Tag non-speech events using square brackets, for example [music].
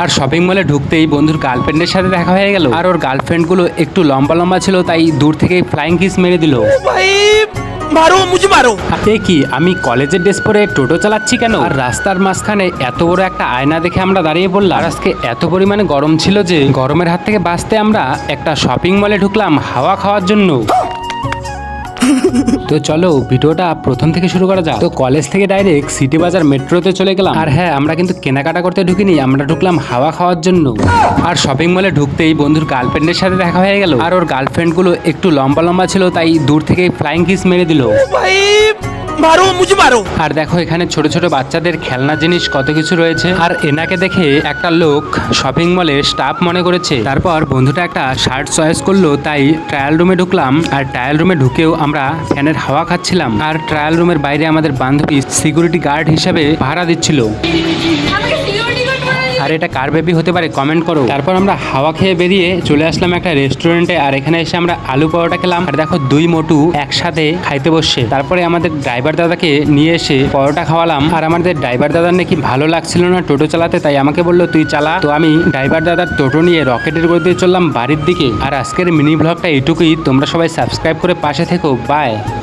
আর shopping মলে ঢুকতেই বন্ধুর গার্লফ্রেন্ডের সাথে দেখা হয়ে গেল। আর ওর গার্লফ্রেন্ডগুলো একটু লম্বা লম্বা ছিল তাই দূর থেকে ফ্লাইং কিস মেরে দিল। ভাই মারো মুঝে মারো। কি আমি কলেজের ড্রেস পরে টোটো চালাচ্ছি কেন? আর রাস্তার মাঝখানে এত বড় একটা আয়না দেখে আমরা দাঁড়িয়ে পড়লাম। আজকে এত পরিমাণে গরম ছিল যে গরমের হাত থেকে বাঁচতে আমরা একটা শপিং মলে ঢুকলাম হাওয়া খাওয়ার জন্য। [laughs] তো চলো, ভিডিওটা প্রথম থেকে শুরু করা যাক। তো কলেজ থেকে ডাইরেক্ট সিটি বাজার মেট্রোতে চলে গেলাম। আর হ্যাঁ আমরা কিন্তু কেনাকাটা করতে ঢুকিনি, আমরা ঢুকলাম হাওয়া খাওয়ার জন্য। আর শপিং মলে ঢুকতেই বন্ধুর গার্লফ্রেন্ডের সাথে দেখা হয়ে গেল। আর ওর গার্লফ্রেন্ডগুলো একটু লম্বা লম্বা ছিল, তাই দূর থেকে ফ্লাইং কিস মেরে দিল। মারো মুঝে মারো। আর দেখো এখানে ছোট ছোট বাচ্চাদের খেলনা জিনিস কত কিছু রয়েছে। আর এনাকে দেখে একটা লোক শপিং মলে স্টাফ মনে করেছে। তারপর বন্ধুটা একটা শার্ট চয়েস করল তাই ট্রায়াল রুমে ঢুকলাম। আর ট্রায়াল রুমে ঢুকেও আমরা ফ্যানের হাওয়া খাচ্ছিলাম। আর ট্রায়াল রুমের বাইরে আমাদের বান্ধবী সিকিউরিটি গার্ড হিসেবে ভাড়া দিচ্ছিল। আর এটা কার বেবি হতে পারে কমেন্ট করো। তারপর আমরা হাওয়া খেয়ে বেরিয়ে চলে আসলাম একটা রেস্টুরেন্টে আর এখানে এসে আমরা আলু পরোটা খেলাম। আর দেখো দুই মোটু একসাথে খাইতে বসছে। তারপরে আমাদের ড্রাইভার দাদাকে নিয়ে এসে পরোটা খাওয়ালাম। আর আমাদের ড্রাইভার দাদার নাকি ভালো লাগছিল না টোটো চালাতে, তাই আমাকে বলল, তুই চালা। তো আমি ড্রাইভার দাদার টোটো নিয়ে রকেটের গতিতে চললাম বাড়ির দিকে। আর আজকের মিনি ব্লগটা এটুকুই। তোমরা সবাই সাবস্ক্রাইব করে পাশে থেকো। বাই